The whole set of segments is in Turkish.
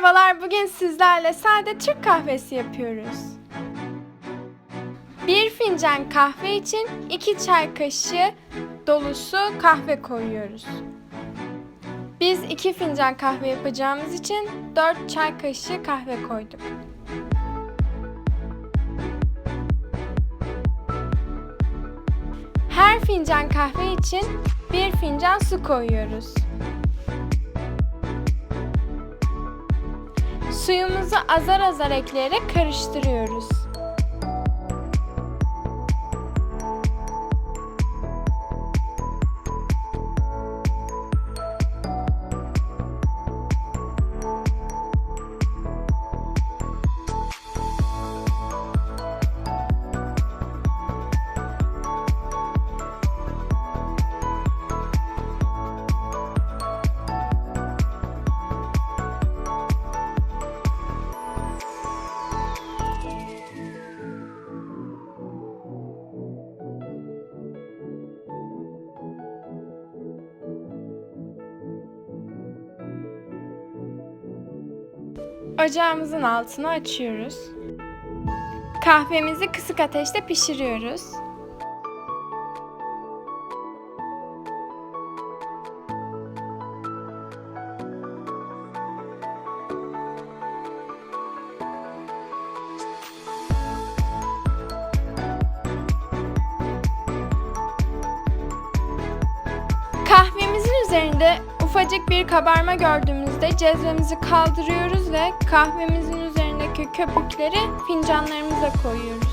Merhabalar, bugün sizlerle sade Türk kahvesi yapıyoruz. Bir fincan kahve için 2 çay kaşığı dolusu kahve koyuyoruz. Biz 2 fincan kahve yapacağımız için 4 çay kaşığı kahve koyduk. Her fincan kahve için bir fincan su koyuyoruz. Suyumuzu azar azar ekleyerek karıştırıyoruz. Ocağımızın altını açıyoruz. Kahvemizi kısık ateşte pişiriyoruz. Kahvemizin üzerinde ufacık bir kabarma gördüğümüzde cezvemizi kaldırıyoruz ve kahvemizin üzerindeki köpükleri fincanlarımıza koyuyoruz.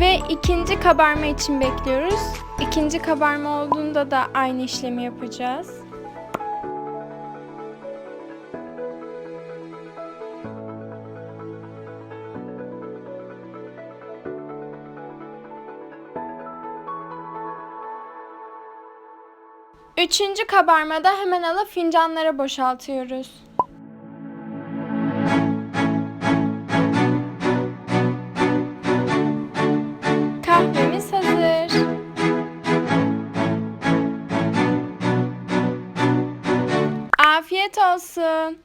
Ve ikinci kabarma için bekliyoruz. İkinci kabarma olduğunda da aynı işlemi yapacağız. Üçüncü kabarmada hemen alıp fincanlara boşaltıyoruz. Kahvemiz hazır. Afiyet olsun.